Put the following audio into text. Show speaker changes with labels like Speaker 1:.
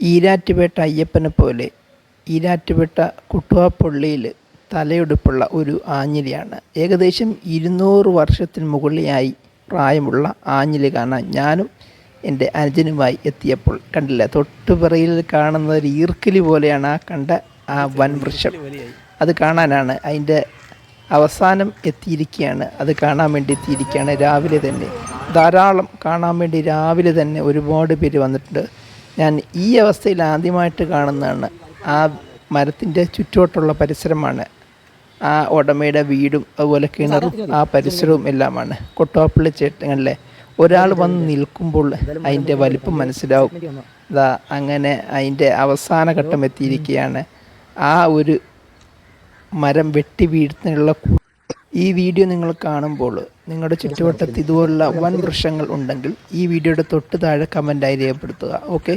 Speaker 1: ഈരാറ്റുപേട്ട അയ്യപ്പനെ പോലെ ഈരാറ്റുപേട്ട കുട്ടുവാപ്പള്ളിയിൽ തലയെടുപ്പുള്ള ഒരു ആഞ്ഞിലിയാണ്. ഏകദേശം ഇരുന്നൂറ് വർഷത്തിന് മുകളിലായി പ്രായമുള്ള ആഞ്ഞിലി കാണാൻ ഞാനും എന്റെ അനുജനുമായി എത്തിയപ്പോൾ കണ്ടില്ല? തൊട്ടുപിറയിൽ കാണുന്ന ഒരു ഈർക്കിലി പോലെയാണ് ആ കണ്ട ആ വൻവൃക്ഷം അത് കാണാനാണ് അതിന്റെ അവസാനം എത്തിയിരിക്കുകയാണ്. അത് കാണാൻ വേണ്ടി എത്തിയിരിക്കുകയാണ് രാവിലെ തന്നെ. ധാരാളം കാണാൻ വേണ്ടി രാവിലെ തന്നെ ഒരുപാട് പേര് വന്നിട്ടുണ്ട്. ഞാൻ ഈ അവസ്ഥയിൽ ആദ്യമായിട്ട് കാണുന്നതാണ്. ആ മരത്തിന്റെ ചുറ്റുവട്ടുള്ള പരിസരമാണ്. ആ ഉടമയുടെ വീടും അതുപോലെ കിണറും ആ പരിസരവും എല്ലാമാണ്. കൊട്ടോപ്പള്ളി ചേട്ടങ്ങളിലെ ഒരാൾ വന്ന് നിൽക്കുമ്പോൾ അതിന്റെ വലിപ്പം മനസ്സിലാവും. ഇതാ അങ്ങനെ അതിന്റെ അവസാന ഘട്ടം എത്തിയിരിക്കുകയാണ്. ആ ഒരു മരം വെട്ടി വീഴ്ത്തുന്നുള്ള കു- ഈ വീഡിയോ നിങ്ങൾ കാണുമ്പോൾ നിങ്ങളുടെ ചുറ്റുവട്ടത്ത് ഇതുപോലുള്ള വൻ വൃക്ഷങ്ങൾ ഉണ്ടെങ്കിൽ ഈ വീഡിയോയുടെ തൊട്ട് താഴെ കമന്റായി രേഖപ്പെടുത്തുക. ഓക്കെ